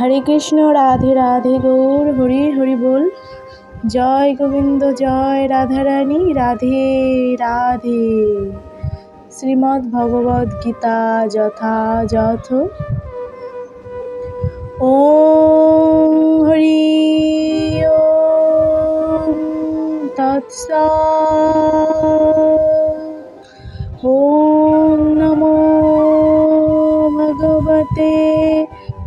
হরে কৃষ্ণ, রাধে রাধে গৌর, হরি হরি বল। জয় গোবিন্দ, জয় রাধারানী, রাধে রাধে। শ্রীমদ্ ভগবদ গীতা যথাযথ। ও হরি তৎস। ও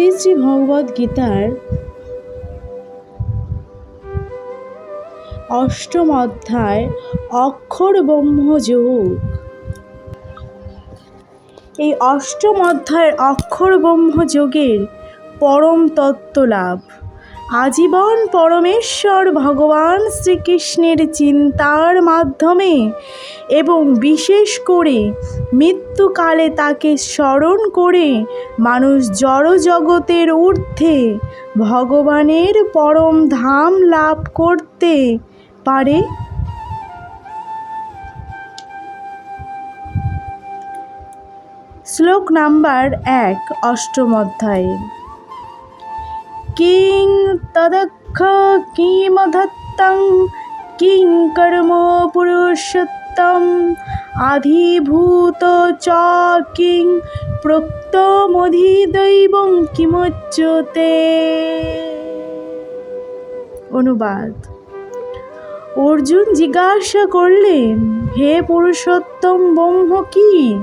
শ্রী শ্রী ভগবদ গীতার অষ্টম অধ্যায় অক্ষর ব্রহ্মযোগ এই অষ্টম অধ্যায়ের অক্ষর ব্রহ্মযোগের পরম তত্ত্ব লাভ। আজীবন পরমেশ্বর ভগবান শ্রীকৃষ্ণের চিন্তার মাধ্যমে এবং বিশেষ করে মৃত্যুকালে তাকে স্মরণ করে মানুষ জড় জগতের ঊর্ধ্বে ভগবানের পরম ধাম লাভ করতে পারে। শ্লোক নাম্বার এক, অষ্টম অধ্যায়ে। কিং তদক্ষ কিমধত্তং কিং কর্ম পুরুষোত্তম আধিভূত চ কিং প্রক্তমধিদৈবং কিমুচ্যতে অনুবাদ অর্জুন জিজ্ঞাসা করলেন, হে পুরুষোত্তম, ব্রহ্ম কি?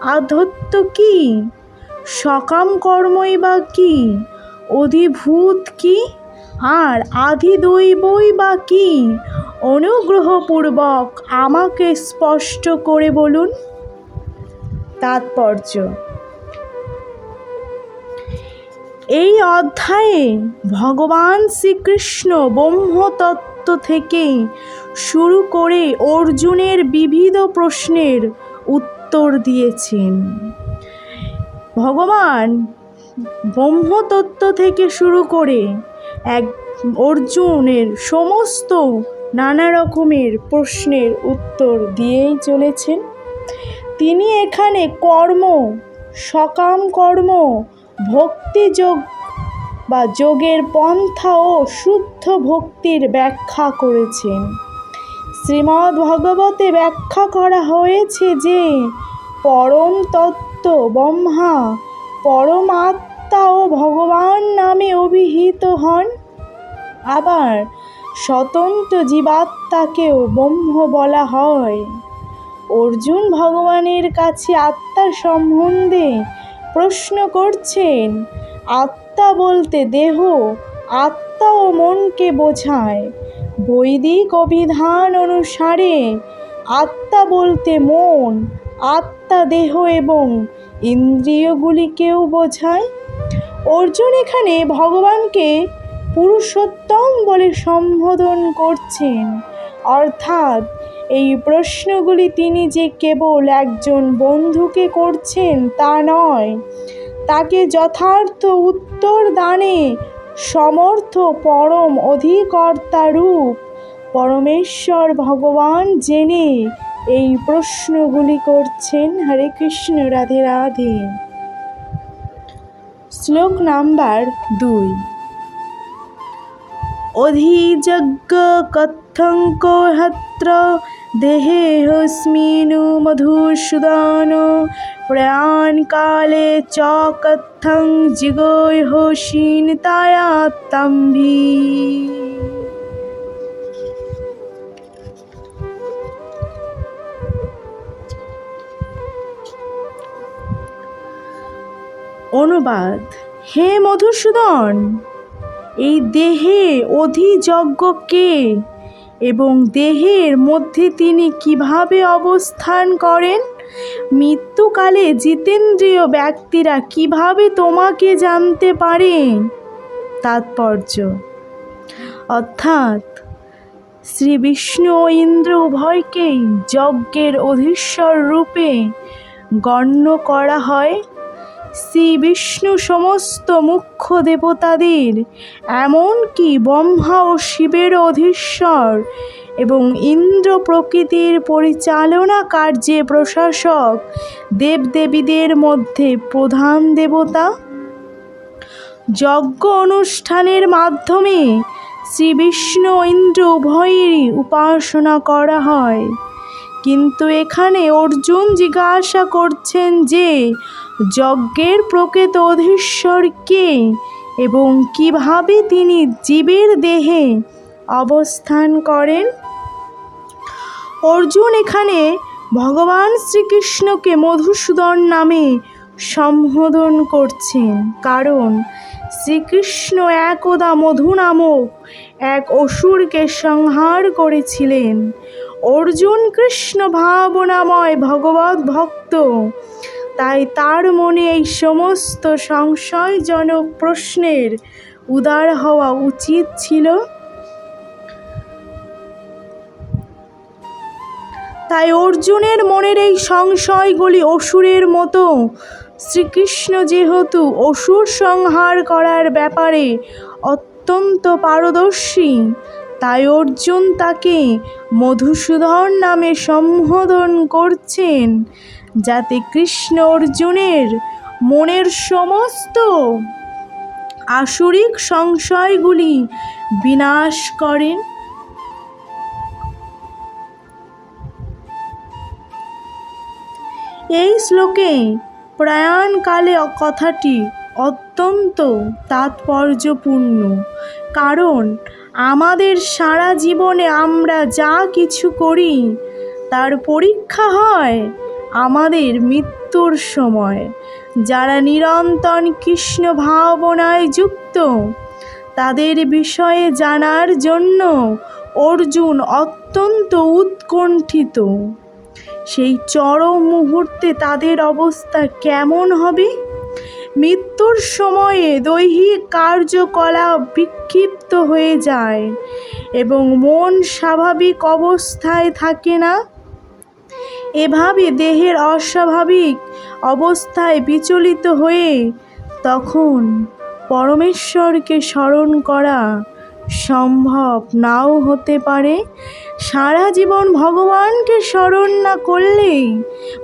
আধত্য কি? সকাম কর্মই বা কি? অধিভূত কি? আর আধিদৈবই বা কি? অনুগ্রহপূর্বক আমাকে স্পষ্ট করে বলুন। তাৎপর্য। এই অধ্যায়ে ভগবান শ্রীকৃষ্ণ ব্রহ্মতত্ত্ব থেকে শুরু করে অর্জুনের বিবিধ প্রশ্নের উত্তর দিয়েছেন। ভগবান ব্রহ্মতত্ত্ব থেকে শুরু করে এক অর্জুনের সমস্ত নানা রকমের প্রশ্নের উত্তর দিয়েই চলেছেন। তিনি এখানে কর্ম, সকাম কর্ম ভক্তিযোগ বা যোগের পন্থা ও শুদ্ধ ভক্তির ব্যাখ্যা করেছেন। শ্রীমদ্ ভগবতে ব্যাখ্যা করা হয়েছে যে, পরম তত্ত্ব ব্রহ্মা পরম আত্মা ও ভগবান নামে অভিহিত হন। আবার স্বতন্ত্র জীবাত্মাকেও ব্রহ্ম বলা হয়। অর্জুন ভগবানের কাছে আত্মার সম্বন্ধে প্রশ্ন করছেন, আত্মা বলতে দেহ, আত্মা ও মনকে বোঝায়। বৈদিক অভিধান অনুসারে আত্মা বলতে মন, আত্মা দেহ এবং ইন্দ্রিয়গুলিকেও বোঝায়। অর্জুন এখানে ভগবানকে পুরুষোত্তম বলে সম্বোধন করছেন। অর্থাৎ এই প্রশ্নগুলি তিনি যে কেবল একজন বন্ধুকে করছেন তা নয়, তাকে যথার্থ উত্তর দানে সমর্থ পরম অধিকর্তারূপ পরমেশ্বর ভগবান জেনে এই প্রশ্নগুলি করছেন হরে কৃষ্ণ রাধে রাধে। শ্লোক নাম্বার দুই। অধিযজ্ঞ দেহে হস্মিনু মধুসূদন প্রয়াণকালে চ কথং জিগোয় অনুবাদ, হে মধুসূদন, এই দেহে অধিযজ্ঞ কে? এবং দেহের মধ্যে তিনি কীভাবে অবস্থান করেন? মৃত্যুকালে জিতেন্দ্রীয় ব্যক্তিরা কীভাবে তোমাকে জানতে পারে? তাৎপর্য। অর্থাৎ, শ্রী বিষ্ণু ও ইন্দ্র উভয়কেই যজ্ঞের অধীশ্বর রূপে গণ্য করা হয়। শ্রী বিষ্ণু সমস্ত মুখ্য দেবতাদের, এমনকি ব্রহ্মা ও শিবের অধীশ্বর এবং ইন্দ্র প্রকৃতির পরিচালনা কার্যে প্রশাসক দেবদেবীদের মধ্যে প্রধান দেবতা। যজ্ঞ অনুষ্ঠানের মাধ্যমে শ্রী বিষ্ণু ইন্দ্র উভয়েরই উপাসনা করা হয়। কিন্তু এখানে অর্জুন জিজ্ঞাসা করছেন যে যজ্ঞের প্রকৃত অধীশ্বর কে এবং কীভাবে তিনি জীবের দেহে অবস্থান করেন? অর্জুন এখানে ভগবান শ্রীকৃষ্ণকে মধুসূদন নামে সম্বোধন করছেন, কারণ শ্রীকৃষ্ণ একদা মধু নামক এক অসুরকে সংহার করেছিলেন। অর্জুন কৃষ্ণ ভাবনাময় ভগবত ভক্ত তাই তার মনে এই সমস্ত সংশয়জনক প্রশ্নের উদার হওয়া উচিত ছিল। তাই অর্জুনের মনের এই সংশয়গুলি অসুরের মতো, শ্রীকৃষ্ণ যেহেতু অসুর সংহার করার ব্যাপারে অত্যন্ত পারদর্শী, তাই অর্জুন তাকে মধুসূদন নামে সম্বোধন করছেন। যাতে কৃষ্ণ অর্জুনের মনের সমস্ত আসরিক সংশয়গুলি বিনাশ করেন। এই শ্লোকে প্রয়াণকালে কথাটি অত্যন্ত তাৎপর্যপূর্ণ, কারণ আমাদের সারা জীবনে আমরা যা কিছু করি, তার পরীক্ষা হয় আমাদের মৃত্যুর সময়, যারা নিরন্তর কৃষ্ণ ভাবনায় যুক্ত, তাদের বিষয়ে জানার জন্য অর্জুন অত্যন্ত উৎকণ্ঠিত। সেই চরম মুহূর্তে তাদের অবস্থা কেমন হবে? মৃত্যুর সময়ে দৈহিক কার্যকলাপ বিক্ষিপ্ত হয়ে যায় এবং মন স্বাভাবিক অবস্থায় থাকে না। এভাবে দেহের অস্বাভাবিক অবস্থায় বিচলিত হয়ে তখন পরমেশ্বরকে স্মরণ করা সম্ভব নাও হতে পারে। সারা জীবন ভগবানকে স্মরণ না করলে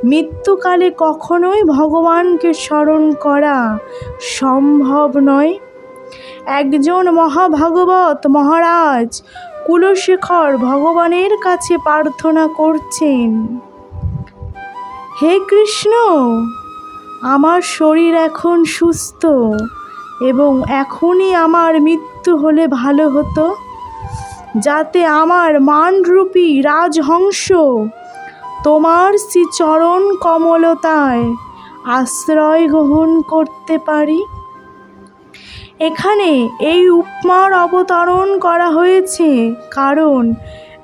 মৃত্যুকালে কখনোই ভগবানকে স্মরণ করা সম্ভব নয়। একজন মহাভাগবত মহারাজ কুলশেখর ভগবানের কাছে প্রার্থনা করছেন। হে কৃষ্ণ, আমার শরীর এখন সুস্থ এবং এখনই আমার মৃত্যু হলে ভালো হতো, যাতে আমার মানরূপী রাজহংস তোমার শ্রীচরণ কমলতায় আশ্রয় গ্রহণ করতে পারি। এখানে এই উপমার অবতরণ করা হয়েছে কারণ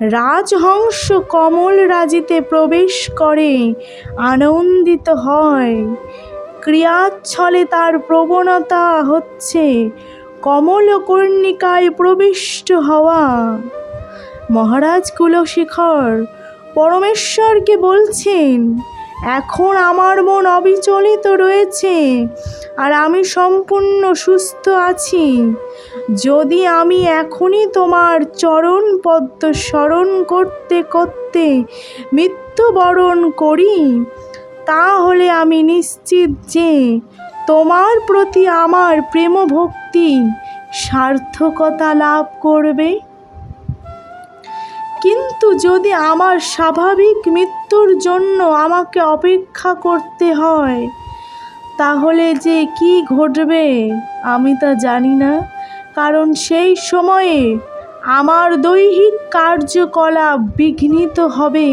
রাজহংস কমল রাজিতে প্রবেশ করে, আনন্দিত হয়। ক্রিয়াচ্ছলে তার প্রবণতা হচ্ছে, কমলকর্ণিকায় প্রবিষ্ট হওয়া। মহারাজ কুলশেখর পরমেশ্বরকে বলছেন এখন আমার মন অবিচলিত রয়েছে আর আমি সম্পূর্ণ সুস্থ আছি। যদি আমি এখনই তোমার চরণ পদ্ম স্মরণ করতে করতে মৃত্যুবরণ করি, তাহলে আমি নিশ্চিত যে তোমার প্রতি আমার প্রেম ভক্তি সার্থকতা লাভ করবে। কিন্তু যদি আমার স্বাভাবিক মৃত্যুর জন্য আমাকে অপেক্ষা করতে হয়, তাহলে যে কি ঘটবে আমি তা জানি না। কারণ সেই সময়ে আমার দৈহিক কার্যকলাপ বিঘ্নিত হবে,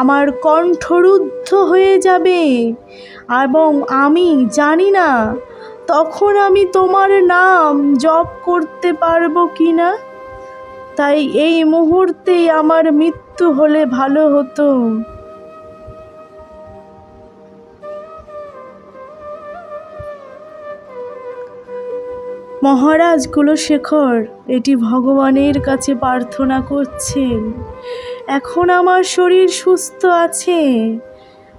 আমার কণ্ঠরুদ্ধ হয়ে যাবে এবং আমি জানি না তখন আমি তোমার নাম জপ করতে পারব কি না। তাই এই মুহূর্তেই আমার মৃত্যু হলে ভালো হতো। মহারাজ কুলশেখর এটি ভগবানের কাছে প্রার্থনা করছেন। এখন আমার শরীর সুস্থ আছে।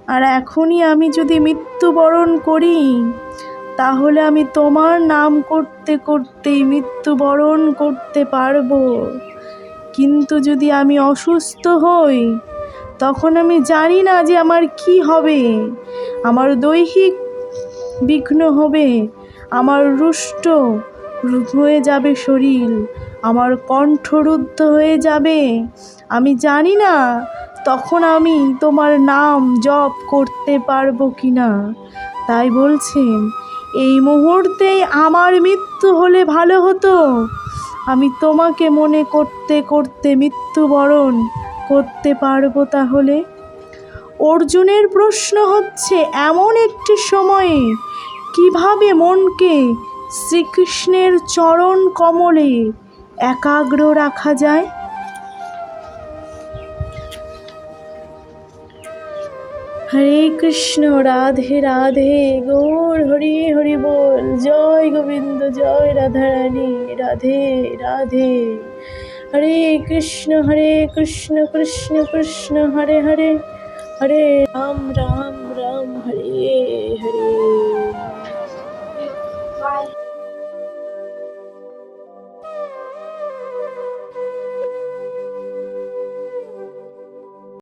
আর এখনই আমি যদি মৃত্যুবরণ করি, তাহলে আমি তোমার নাম করতে, করতেই মৃত্যুবরণ করতে পারব। কিন্তু যদি আমি অসুস্থ হই, তখন আমি জানি না যে আমার কি হবে। আমার দৈহিক বিঘ্ন হবে, আমার রুষ্ট হয়ে যাবে শরীর, আমার কণ্ঠরুদ্ধ হয়ে যাবে। আমি জানি না তখন আমি তোমার নাম জপ করতে পারব কি না তাই বলছেন এই মুহূর্তেই আমার মৃত্যু হলে ভালো হতো। আমি তোমাকে মনে করতে করতে মৃত্যুবরণ করতে পারব তাহলে? অর্জুনের প্রশ্ন হচ্ছে এমন একটি সময়ে কীভাবে মনকে শ্রীকৃষ্ণের চরণ কমলে একাগ্র রাখা যায়? হরে কৃষ্ণ, রাধে রাধে, গৌর, হরি হরি বল। জয় গোবিন্দ, জয় রাধারানী, রাধে রাধে। হরে কৃষ্ণ হরে কৃষ্ণ কৃষ্ণ কৃষ্ণ, হরে হরে। হরে রাম রাম রাম, হরে হরে।